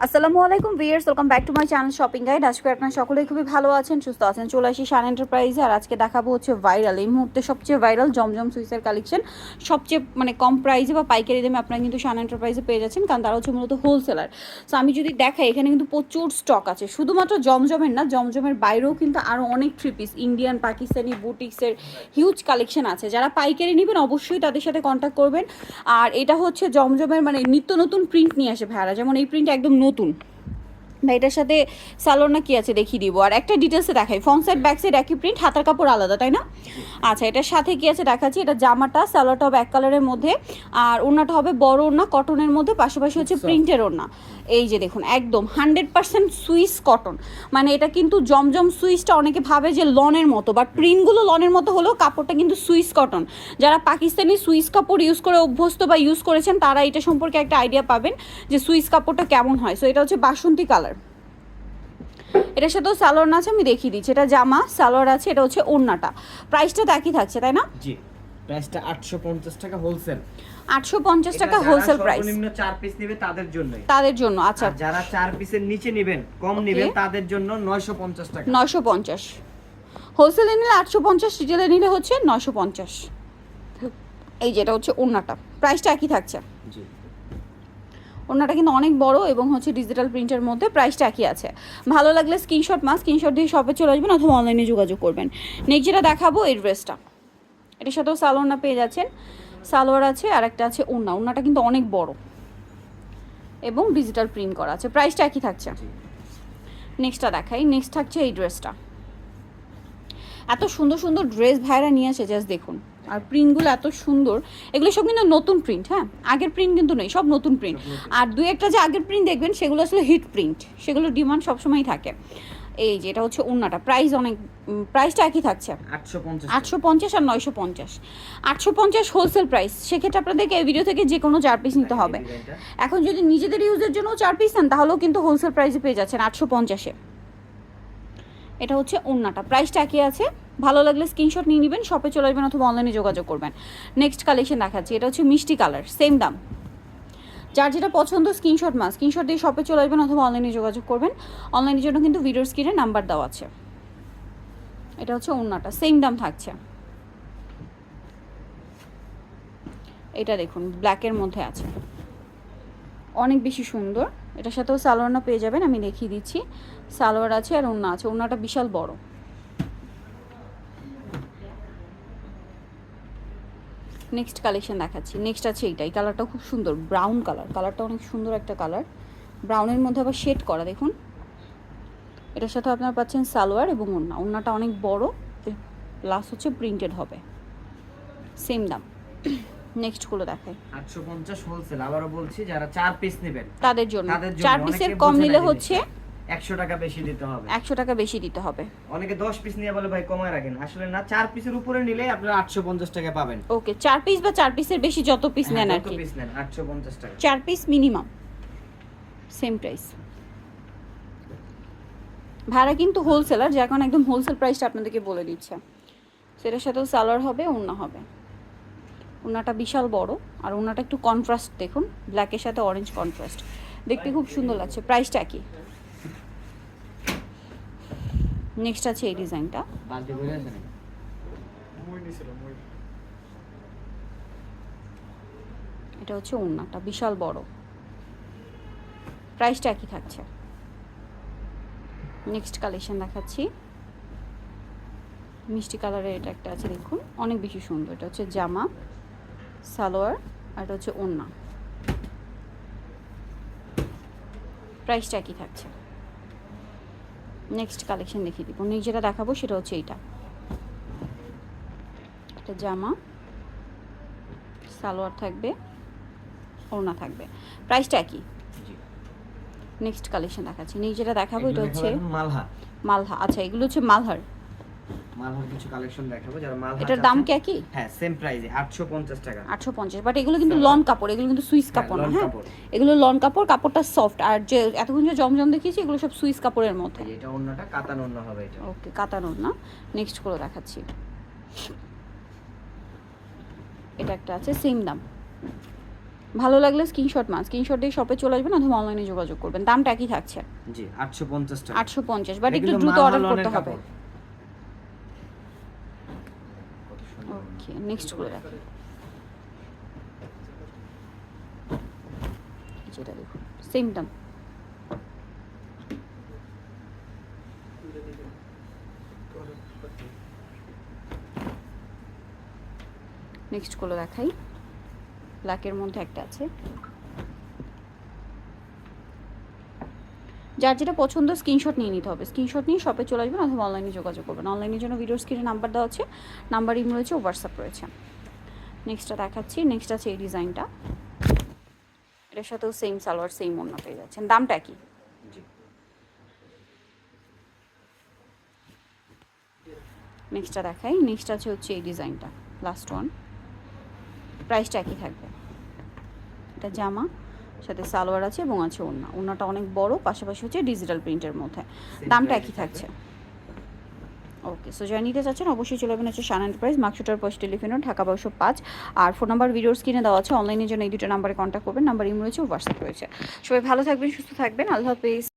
আসসালামু আলাইকুম viewers welcome back to my channel shopping guide আজকে আপনারা সকলেই খুবই ভালো আছেন, সুস্থ আছেন। চলে আসি শান এন্টারপ্রাইজে আর আজকে দেখাবো হচ্ছে ভাইরাল এই মুহূর্তে সবচেয়ে ভাইরাল জমজম সুইসের কালেকশন সবচেয়ে মানে কম প্রাইসে বা পাইকারি দামে আপনারা কিন্তু শান এন্টারপ্রাইজে পেয়ে যাচ্ছেন, কারণ তারা হচ্ছে মূলত হোলসেলার সো আমি যদি দেখাই, এখানে কিন্তু প্রচুর স্টক আছে। শুধুমাত্র জমজমের না, জমজমের বাইরেও কিন্তু আরও অনেক থ্রি পিস ইন্ডিয়ান পাকিস্তানি বুটিক্সের হিউজ কালেকশন আছে। যারা পাইকারি নেবেন, অবশ্যই তাদের সাথে কন্ট্যাক্ট করবেন। আর এটা হচ্ছে জমজমের মানে নিত্য নতুন প্রিন্ট নিয়ে আসে ভাইয়ারা। যেমন এই প্রিন্ট একদম নতুন। এটার সাথে সালোর না কি আছে দেখিয়ে দিব। আর একটা ডিটেলসে দেখাই। ফ্রন্ট সাইড ব্যাক সাইড একই প্রিন্ট হাতার কাপড় আলাদা তাই না? আচ্ছা এটার সাথে কি আছে দেখাচ্ছি? এটা জামাটা সালোয়ারটা হবে এক কালারের মধ্যে। আর ওড়নাটা হবে বড় ওড়না কটনের মধ্যে পাশাপাশি হচ্ছে প্রিন্টের ওড়না। এই যে দেখুন একদম হান্ড্রেড পার্সেন্ট সুইস কটন মানে এটা কিন্তু জমজম সুইসটা অনেকে ভাবে যে লনের মতো বাট প্রিন্টগুলো লনের মতো হলেও কাপড়টা কিন্তু সুইস কটন যারা পাকিস্তানি সুইস কাপড় ইউজ করে অভ্যস্ত বা ইউজ করেছেন তারা এটা সম্পর্কে একটা আইডিয়া পাবেন যে সুইস কাপড়টা কেমন হয়। সো এটা হচ্ছে বাসন্তী কালার এটার সাথেও সালোয়ার না আছে আমি দেখিয়ে দিচ্ছি। এটা জামা সালোয়ার আছে এটা হচ্ছে ওড়নাটা। প্রাইসটা তো একই থাকছে তাই না? জি প্রাইসটা 850 টাকা হোলসেল আটশো পঞ্চাশ টাকা হোলসেল প্রাইস সর্বনিম্ন 4 পিস নেবে তাদের জন্যই। তাদের জন্য আচ্ছা। যারা 4 পিসের নিচে নেবেন কম নেবেন তাদের জন্য 950 টাকা। নয়শো পঞ্চাশ। হোলসেলে নিলে আটশো পঞ্চাশ রিটেলে নিলে হচ্ছে নয়শো পঞ্চাশ। এই যেটা হচ্ছে ওড়নাটা। প্রাইসটা একই থাকছে। জি। ওড়নাটা কিন্তু অনেক বড় এবং হচ্ছে ডিজিটাল প্রিন্টের মধ্যে প্রাইসটা একই আছে। ভালো লাগলে স্ক্রিনশট মাস স্ক্রিনশট দিয়ে শপে চলে আসবেন অথবা অনলাইনে যোগাযোগ করবেন। নেক্সট যেটা দেখাবো এই ড্রেসটা এটার সাথেও সালোয়ারটা পেয়ে যাচ্ছেন। সালোয়ার আছে আর একটা আছে ওড়না। ওড়নাটা কিন্তু অনেক বড়। এবং ডিজিটাল প্রিন্ট করা আছে। প্রাইসটা একই থাকছে। নেক্সটটা দেখাই। নেক্সট থাকছে এই ড্রেসটা এত সুন্দর সুন্দর ড্রেস ভাইরা নিয়ে আসে জাস্ট দেখুন। আর প্রিন্টগুলো এত সুন্দর। এগুলো সব কিন্তু নতুন প্রিন্ট হ্যাঁ? আগের প্রিন্ট কিন্তু নেই সব নতুন প্রিন্ট আর দুই একটা যে আগের প্রিন্ট দেখবেন সেগুলো আসলে হিট প্রিন্ট সেগুলো ডিমান্ড সবসময়ই থাকে। এই যে এটা হচ্ছে ওড়নাটা প্রাইস অনেক প্রাইসটা একই থাকছে। 850 আটশো পঞ্চাশ আর নয়শো পঞ্চাশ। আটশো পঞ্চাশ হোলসেল প্রাইস সেক্ষেত্রে আপনাদেরকে এই ভিডিও থেকে যে কোনো চার পিস নিতে হবে। এখন যদি নিজেদের ইউজের জন্য চার পিস নেন তাহলেও কিন্তু হোলসেল প্রাইসে পেয়ে যাচ্ছেন আটশো পঞ্চাশে। এটা হচ্ছে ওড়নাটা প্রাইসটা একই আছে। ভালো লাগলে স্ক্রিনশট নিয়ে নেবেন শপে চলে আসবেন অথবা অনলাইনে যোগাযোগ করবেন। নেক্সট কালেকশন দেখাচ্ছি, এটা হচ্ছে মিষ্টি কালার সেম দাম। যার যেটা পছন্দ স্ক্রিনশট মাস স্ক্রিনশট দিয়ে শপে চলে আসবেন অথবা অনলাইনে যোগাযোগ করবেন। অনলাইনের জন্য কিন্তু ভিডিওর স্ক্রিনে নাম্বার দেওয়া আছে। এটা হচ্ছে ওড়নাটা সেম দাম থাকছে। এটা দেখুন ব্ল্যাকের মধ্যে আছে। অনেক বেশি সুন্দর। এটার সাথেও সালোয়ারনা পেয়ে যাবেন, আমি দেখিয়ে দিচ্ছি। সালোয়ার আছে আর ওড়না আছে, ওড়নাটা বিশাল বড়। নেক্সট কালেকশন দেখাচ্ছি। নেক্সট আছে এইটা। এই কালারটা খুব সুন্দর। ব্রাউন কালার কালারটা অনেক সুন্দর একটা কালার ব্রাউনের মধ্যে আবার শেড করা দেখুন। এটার সাথে আপনারা পাচ্ছেন সালোয়ার এবং ওড়না। ওড়নাটা অনেক বড়। প্লাস হচ্ছে প্রিন্টেড হবে। সেম দাম। নেক্সটগুলো দেখাই। 850 হোলসেল আবারও বলছি যারা 4 পিস নেবেন তাদের জন্য। চার পিসের কম নিলে হচ্ছে 100 টাকা বেশি দিতে হবে। একশো টাকা বেশি দিতে হবে। অনেকে 10 পিস নিয়ে বলে ভাই কমায় রাখেন। আসলে না 4 পিসের উপরে নিলে আপনারা 850 টাকা পাবেন। ওকে চার পিস বা চার পিসের বেশি যত পিস হ্যাঁ, নেন আর কি। পিস নেন 850 টাকা। চার পিস মিনিমাম সেম প্রাইস ভাড়া কিন্তু হোলসেলার যে এখন একদম হোলসেল প্রাইসটা আপনাদেরকে বলে দিচ্ছে। সেটার সাথেও সালোয়ার হবে ওড়না হবে। ওড়নাটা বিশাল বড় আর ওড়নাটা একটু কন্ট্রাস্ট দেখুন ব্ল্যাকের সাথে অরেঞ্জ কন্ট্রাস্ট দেখতে খুব সুন্দর লাগছে প্রাইসটা কি নেক্সট আছে এই ডিজাইনটা? এটা হচ্ছে ওড়নাটা, বিশাল বড়। প্রাইসটা একই থাকছে। নেক্সট কালেকশন দেখাচ্ছি। মিষ্টি কালারের এটা একটা আছে, দেখুন। অনেক বেশি সুন্দর। এটা হচ্ছে জামা, সালোয়ার, আর এটা হচ্ছে ওড়না। প্রাইসটা একই থাকছে। নেক্সট কালেকশন দেখিয়ে দিব। নেক্সট যেটা দেখাবো সেটা হচ্ছে এইটা। একটা জামা সালোয়ার থাকবে ওড়না থাকবে। প্রাইসটা একই। নেক্সট কালেকশন দেখাচ্ছি। নেক্সট যেটা দেখাবো এটা হচ্ছে মালহা? মালহা। আচ্ছা এগুলো হচ্ছে মালহার। মালহার কিছু কালেকশন দেখাবো যারা মালহা এটার দাম কি একই? হ্যাঁ সেম প্রাইসে 850 টাকা। আটশো পঞ্চাশ বাট এগুলো কিন্তু লন কাপড় এগুলো কিন্তু সুইস হ্যাঁ, কাপড় না হ্যাঁ? এগুলো লন কাপড় কাপড়টা সফট আর যে এতক্ষণ যে জমজম দেখিয়েছি এগুলো সব সুইস কাপড়ের মধ্যে। এটা অন্যটা কাতান অন্য হবে এটা। ওকে নেক্সট দেখাচ্ছি। এটা একটা আছে সেম দাম। ভালো লাগলে স্ক্রিনশট মান স্ক্রিনশট দিয়ে শপে চলে আসবেন অথবা অনলাইনে যোগাযোগ করবেন। দামটা একই থাকছে। জি টাকা। আটশো পঞ্চাশ বাট একটু দ্রুত অর্ডার করতে হবে কাপড়। ওকে নেক্সট করে রাখি। যেটা দেখুন সেম দাম নেক্সটগুলো দেখাই। ব্ল্যাকের মধ্যে একটা আছে। যার যেটা পছন্দ স্ক্রিনশট নিয়ে নিতে হবে। স্ক্রিনশট নিয়ে শপে চলে আসবেন অথবা অনলাইনে যোগাযোগ করবেন। অনলাইনের জন্য ভিডিও স্ক্রিনে নাম্বার দেওয়া আছে। নাম্বার ইম রয়েছে হোয়াটসঅ্যাপ রয়েছে। নেক্সটটা দেখাচ্ছি। নেক্সট আছে এই ডিজাইনটা এটার সাথেও সেম সালোয়ার সেম অন্য পেয়ে যাচ্ছেন। দামটা কি? নেক্সটটা দেখাই। নেক্সট আছে হচ্ছে এই ডিজাইনটা লাস্ট ওয়ান প্রাইসটা একই থাকবে। এটা জামা। সাথে সালোয়ার আছে এবং আছে ওড়না। ওড়নাটা অনেক বড় পাশাপাশি হচ্ছে ডিজিটাল প্রিন্টের মধ্যে। দামটা একই থাকছে। ওকে সো যারা নিতে চাচ্ছেন অবশ্যই চলে যাবেন হচ্ছে সান এন্টারপ্রাইজ মার্কশুটার পোস্ট টেলিফোনও ঢাকা বারোশো পাঁচ। আর ফোন নাম্বার ভিডিওর স্ক্রিনে দেওয়া আছে। অনলাইনের জন্য এই দুটো নাম্বারে কন্ট্যাক্ট করবেন। নাম্বার ইম রয়েছে হোয়াটসঅ্যাপ রয়েছে। সবাই ভালো থাকবেন সুস্থ থাকবেন। আল্লাহ হাফিজ।